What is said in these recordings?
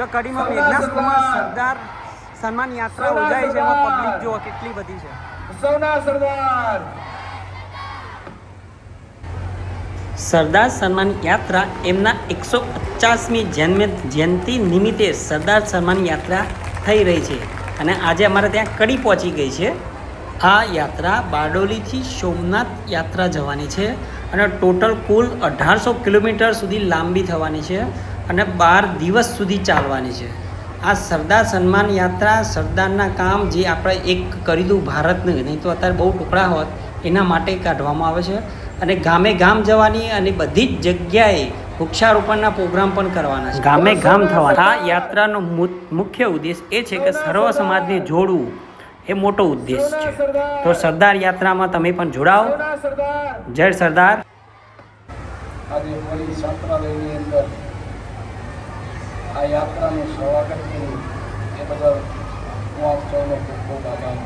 જો કડીમાં મેઘના સ્કૂલમાં સરદાર સન્માન યાત્રા યોજાય છે. એમાં પબ્લિક જુઓ કેટલી બધી છે. સૌના સરદાર. સરદાર સન્માન યાત્રા એમના એકસો પચાસમી જન્મ જયંતિ નિમિત્તે સરદાર સન્માન યાત્રા થઈ રહી છે. અને આજે અમારે ત્યાં કડી પહોંચી ગઈ છે. આ યાત્રા બારડોલીથી સોમનાથ યાત્રા જવાની છે. અને ટોટલ કુલ અઢારસો કિલોમીટર સુધી લાંબી થવાની છે. અને બાર દિવસ સુધી ચાલવાની છે. આ સરદાર સન્માન યાત્રા સરદારના કામ જે આપણે એક કરી દઉં ભારતને નહીં તો અત્યારે બહુ ટુકડા હોત એના માટે કાઢવામાં આવે છે. અને ગામે ગામ જવાની અને બધી જ જગ્યાએ વૃક્ષારોપણના પ્રોગ્રામ પણ કરવાના છે. ગામે ગામ થવાના. આ યાત્રાનો મુખ્ય ઉદ્દેશ એ છે કે સર્વ સમાજને જોડવું એ મોટો ઉદ્દેશ છે. તો સરદાર યાત્રામાં તમે પણ જોડાઓ. જય સરદાર. આજે ફરી છાત્રાલયની અંદર આ યાત્રાનું સ્વાગત કર્યું એ બદલ હું આપ સૌનો ખૂબ ખૂબ આભાર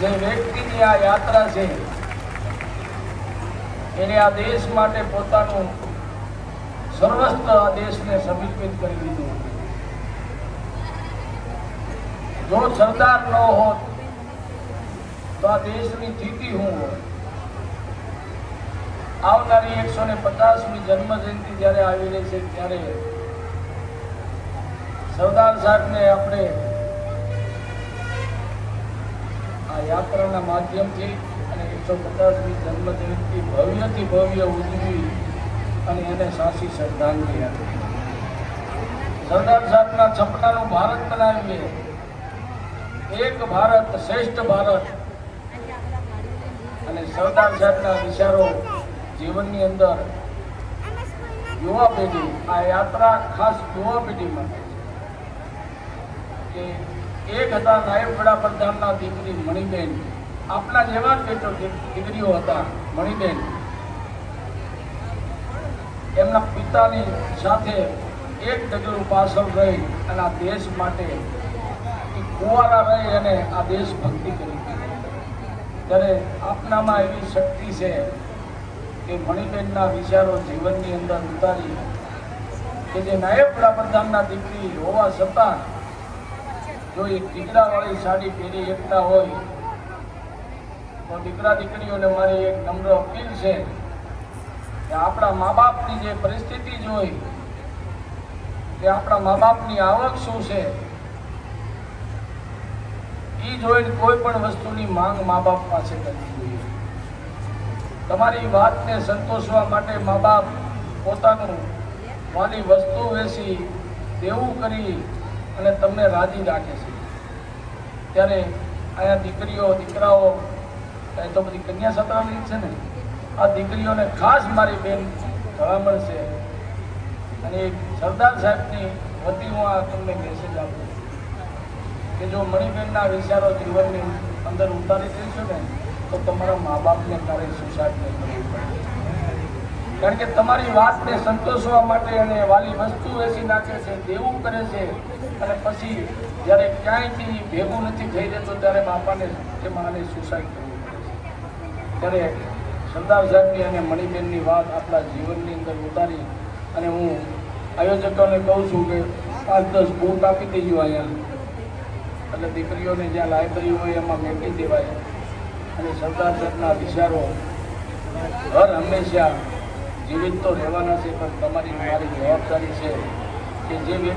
જે વ્યક્તિની આ યાત્રા છે, એને આ દેશ માટે પોતાનું સર્વસ્વ આ દેશને સમર્પિત કરી દીધું. જો સરદાર ન હોત, તો આ દેશની સ્થિતિ હું હોત. આવનારી એકસો ને પચાસમી જન્મ જયંતિ જ્યારે આવી રહી છે ત્યારે સરદાર સાહેબને આપણે આ યાત્રાના માધ્યમથી અને એકસો પચાસમી જન્મ જયંતિ ભવ્યથી ભવ્ય ઉજવી અને એને સાચી શ્રદ્ધાંજલિ આપી. સરદાર સાહેબના સપનાનું ભારત બનાવીએ. એક ભારત શ્રેષ્ઠ ભારત. અને સરદાર સાહેબના વિચારો જીવનની અંદર યુવા પેઢી આ યાત્રા ખાસ યુવા પેઢી માટે કે એક હતા નાયબ વડાપ્રધાનના દીકરી મણિબેન. આપણા જેવા જ દીકરીઓ હતા મણિબેન. એમના પિતાની સાથે એક ડગલું પાછળ રહી અને આ દેશ માટે કુંવારા રહી અને આ દેશ ભક્તિ કરી. ત્યારે આપનામાં એવી શક્તિ છે કે મણિબેનના વિચારો જીવનની અંદર ઉતારી કે જે નાયબ વડાપ્રધાનના દીકરી હોવા છતાં જો એક દીકરાવાળી સાડી પહેરી એકતા હોય, તો દીકરા દીકરીઓને મારી એક નમ્ર અપીલ છે કે આપણા મા બાપની જે પરિસ્થિતિ જોઈ, કે આપણા મા બાપની આવક શું છે એ જોઈને કોઈ પણ વસ્તુની માંગ મા બાપ પાસે કરવી જોઈએ. તમારી વાતને સંતોષવા માટે મા બાપ પોતાનું વાલી વસ્તુ વેચી, દેવું કરી અને તમને રાજી રાખે છે. ત્યારે અહીંયા દીકરીઓ, દીકરાઓ તો બધી કન્યા સત્રાવલી છે ને, આ દીકરીઓને ખાસ મારી બેન ભલામણ છે. અને સરદાર સાહેબની વતી હું આ તમને મેસેજ આપું કે જો મણિબેનના વિચારો જીવનની અંદર ઉતારી દઈશું ને તો તમારા મા બાપને ક્યારેય સુસાઇડ નહીં કરવું પડે. કારણ કે તમારી વાતને સંતોષવા માટે અને વાલી વસ્તુ વેચી નાખે છે, દેવું કરે છે, અને પછી જ્યારે ક્યાંયથી ભેગું નથી થઈ રહેતું, ત્યારે બાપાને કે માને સુસાઇડ કરવું પડે છે. ત્યારે સરદાર સાહેબની અને મણિબેનની વાત આપણા જીવનની અંદર ઉતારી અને હું આયોજકોને કહું છું કે પાંચ દસ બુક આપી દેજો અહીંયા. એટલે દીકરીઓને જ્યાં લાઇબ્રેરી હોય, એમાં મેળવી દેવાય. અને સરદાર સાહેબના વિચારો હર હંમેશા જીવિત તો રહેવાના છે, પણ તમારી મારી જવાબદારી છે કે જે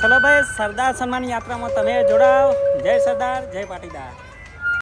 ચલો ભાઈ, સરદાર સન્માન યાત્રામાં તમે જોડાઓ. જય સરદાર, જય પાટીદાર.